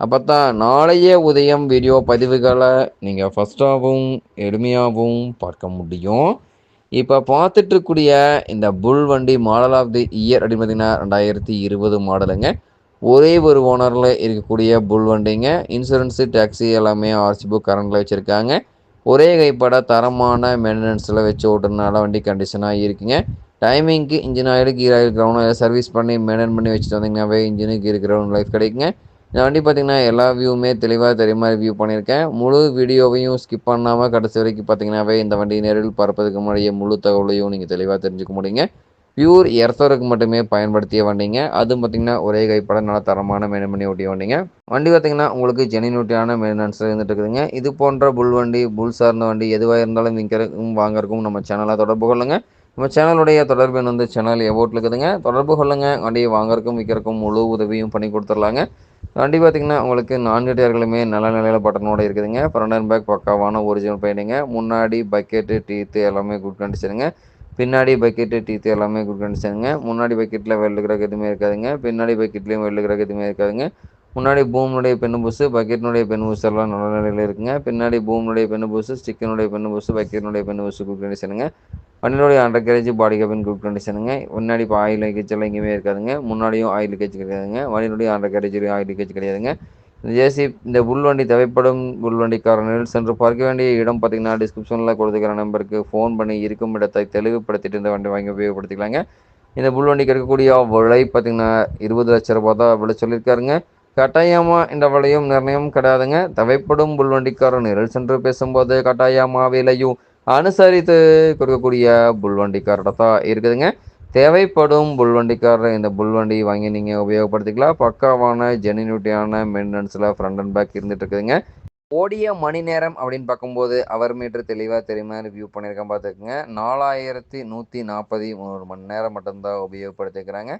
அப்போ தான் நாளைய உதயம் வீடியோ பதிவுகளை நீங்கள் ஃபஸ்ட்டாகவும் எளிமையாகவும் பார்க்க முடியும். இப்போ பார்த்துட்ருக்கூடிய இந்த புல் வண்டி மாடல் ஆஃப் தி இயர் அப்படின்னு பார்த்தீங்கன்னா ரெண்டாயிரத்தி இருபது மாடலுங்க. ஒரே ஒரு ஓனரில் இருக்கக்கூடிய புல் வண்டிங்க. இன்சூரன்ஸு டேக்ஸி எல்லாமே ஆர்சி புக் கரண்டில் வச்சுருக்காங்க. ஒரே கைப்பட தரமான மெயின்டெனன்ஸில் வச்சு ஓட்டுறதுனால வண்டி கண்டிஷனாக இருக்குங்க. டைமிங்க்கு engine oil gear oil ground service பண்ணி மெயின்டைன் பண்ணி வச்சுட்டு வந்தீங்கன்னாவே இன்ஜினுக்கு இருக்கிற லைஃப் கிடைக்குங்க. இந்த வண்டி பார்த்திங்கன்னா எல்லா வியூவுமே தெளிவாக தெரியுமா மாதிரி வியூ பண்ணியிருக்கேன். முழு வீடியோவையும் ஸ்கிப் பண்ணாமல் கடைசி வரைக்கும் பார்த்தீங்கன்னாவே இந்த வண்டி நேரில் பறப்பதுக்கு முன்னாடியே முழு தகவலையும் நீங்கள் தெளிவாக தெரிஞ்சுக்க முடியுங்க. பியூர் எர்த்தருக்கு மட்டுமே பயன்படுத்திய வண்டிங்க. அதுவும் பார்த்திங்கன்னா ஒரே கைப்பட நல்ல தரமான மெயின் பண்ணி ஓட்டிய வண்டிங்க. வண்டி பார்த்திங்கன்னா உங்களுக்கு ஜெனினூட்டியான மெயின்டெனன்ஸ் இருந்துட்டு இருக்குதுங்க. இது போன்ற புல் வண்டி புல் சார்ந்த வண்டி எதுவாக இருந்தாலும் விற்கிறக்கும் வாங்குறக்கும் நம்ம சேனலாக தொடர்பு கொள்ளுங்கள் நம்ம சேனலுடைய தொடர்பு எண் வந்து சேனல் எவோட்டில் இருக்குதுங்க. தொடர்பு கொள்ளுங்க. வண்டியை வாங்குறதுக்கும் விற்கிறக்கும் முழு உதவியும் பண்ணி கொடுத்துர்லாங்க வண்டி பார்த்திங்கன்னா உங்களுக்கு நான்கு டயர்களுமே நல்ல நிலையில் பட்டனோட இருக்குதுங்க. ஃப்ரண்ட் அண்ட் பேக் பக்காவான ஒரிஜினல் பெயிண்டிங்க முன்னாடி பக்கெட்டு டீத்து எல்லாமே குட் கண்டிஷனுங்க பின்னாடி பக்கெட்டு டீத்து எல்லாமே குட் கண்டிஷனுங்க முன்னாடி பக்கெட்டில் வெள்ளு கிடக்கு எதுவுமே இருக்காதுங்க. பின்னாடி பக்கெட்லேயும் வெள்ளு கிடக்கு எதுவுமே இருக்காதுங்க. முன்னாடி பூமினுடைய பெண்ணு பூசு பக்கெட்டினுடைய பெண்ணு பூசு எல்லாம் நல்ல நிலையில் இருக்குங்க. பின்னாடி பூமினுடைய பெண்ணு பூசு ஸ்டிக்கினுடைய பெண்ணு பூசு பக்கெட்டினுடைய பெண்ணு பூசு குட் கண்டிஷனுங்க வண்டியோடைய undercarriage body cabin good கண்டிஷனுங்க முன்னாடி இப்போ ஆயில் லீக்கேஜ் எல்லாம் எங்கேயுமே இருக்காதுங்க. முன்னாடியும் ஆயில் லீக்கேஜ் கிடையாதுங்க. வண்டியினுடைய அண்டர் கேரேஜ்லையும் ஆயில் லீக்கேஜ் கிடையாதுங்க. இந்த ஜேசி இந்த புல் வண்டி தேவைப்படும் புல் வண்டிக்காரர்கள் சென்று பார்க்க வேண்டிய இடம் பார்த்தீங்கன்னா டிஸ்கிரிப்ஷனில் கொடுத்துக்கிற நம்பருக்கு ஃபோன் பண்ணி இருக்கும் இடத்தை தெளிவுபடுத்திட்டு இந்த வண்டி வாங்கி உபயோகப்படுத்திக்கலாங்க. இந்த புல் வண்டி கிடைக்கக்கூடிய விலை பார்த்தீங்கன்னா இருபது லட்ச ரூபா தான் விலை சொல்லியிருக்காருங்க. கட்டாயமாக இந்த விலையும் நிர்ணயம் கிடையாதுங்க. தேவைப்படும் புல் வண்டிக்காரன் நிரல் சென்று பேசும்போது கட்டாயமாக விலையும் அனுசரித்து கொடுக்கக்கூடிய புல்வண்டிக்காரோட தான் இருக்குதுங்க. தேவைப்படும் புல்வண்டிக்காரர் இந்த புல்வண்டி வாங்கி நீங்கள் உபயோகப்படுத்திக்கலாம். பக்காவான ஜெனினியூட்டியான மெயின்டெனன்ஸில் ஃப்ரண்ட் அண்ட் பேக் இருந்துகிட்டு இருக்குதுங்க ஓடிய மணி நேரம் அப்படின்னு பார்க்கும்போது அவர் மீட்டர் தெளிவாக தெரியுமா? ரிவ்யூ பண்ணியிருக்கேன் பார்த்துக்குங்க. நாலாயிரத்தி நூற்றி நாற்பத்தி மூணு மணி நேரம் மட்டும்தான் உபயோகப்படுத்திக்கிறாங்க.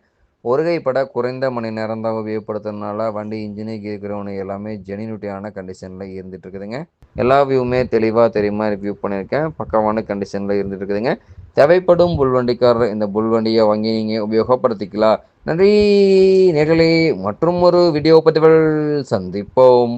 ஒருகைப்பட குறைந்த மணி நேரம் தான் உபயோகப்படுத்துறதுனால வண்டி இன்ஜினு கீர் கிரவுண்டு எல்லாமே ஜெனினுட்டியான கண்டிஷனில் இருந்துட்டு இருக்குதுங்க எல்லா வியூவுமே தெளிவாக தெரியுமா ரிவ்யூ பண்ணியிருக்கேன். பக்கமான கண்டிஷனில் இருந்துட்டு இருக்குதுங்க தேவைப்படும் புல்வண்டிக்காரர் இந்த புல்வண்டியை வாங்கி நீங்கள் உபயோகப்படுத்திக்கலாம். நன்றி நேர்களே. மற்றும் ஒரு வீடியோ பதிவில் சந்திப்போம்.